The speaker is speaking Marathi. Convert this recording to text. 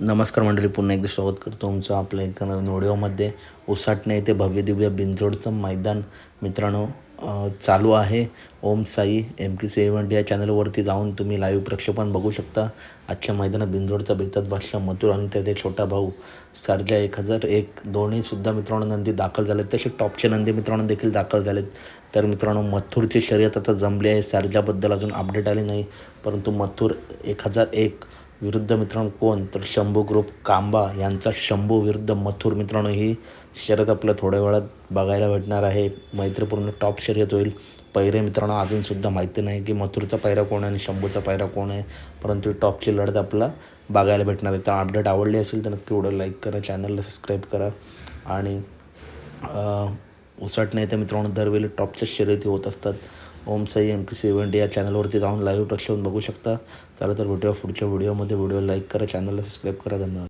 नमस्कार मंडळी पुन्हा एकदा स्वागत करतो तुमचं आपल्या एका नवीन व्हिडिओमध्ये. उसाटणे येथे भव्य दिव्य बिंजोडचं मैदान मित्रांनो चालू आहे. ओम साई एम के सेवन या चॅनलवरती जाऊन तुम्ही लाईव्ह प्रक्षेपण बघू शकता. आजच्या मैदानात बिंजोडचा बेतात बादशाह मथुर आणि त्याचे छोटा भाऊ सारजा एक हजार एक. दोन्हीसुद्धा मित्रांनो नंदी दाखल झालेत. तसे टॉपचे नंदी मित्रांनो देखील दाखल झालेत. तर मित्रांनो मथुरची शर्यत आता जमली आहे. सारजाबद्दल अजून अपडेट आली नाही. परंतु मथुर एक हजार एक विरुद्ध मित्रांनो कोण? तर शंभू ग्रुप कांबा यांचा शंभू विरुद्ध मथुर मित्रांनो. ही शर्यत आपलं थोड्या वेळात बघायला भेटणार आहे. मैत्रीपूर्ण टॉप शर्यत होईल. पैरे मित्रांनो अजूनसुद्धा माहिती नाही की मथुरचा पायरा कोण आहे आणि शंभूचा पायरा कोण आहे. परंतु टॉपची लढत आपला बघायला भेटणार आहे. तर अपडेट आवडली असेल तर नक्की व्हिडिओ लाईक करा चॅनलला सबस्क्राईब करा. आणि उसट नाही तर मित्रांनो दरवेळी टॉपच्या शर्यती होत असतात. Om Sai M K seventy या चॅनलवरती जाऊन लाईव्ह प्रक्षेपण बघू शकता. चला तर भेटूया पुढच्या व्हिडिओमध्ये व्हिडिओ लाईक करा चॅनलला सबस्क्राईब करा. धन्यवाद.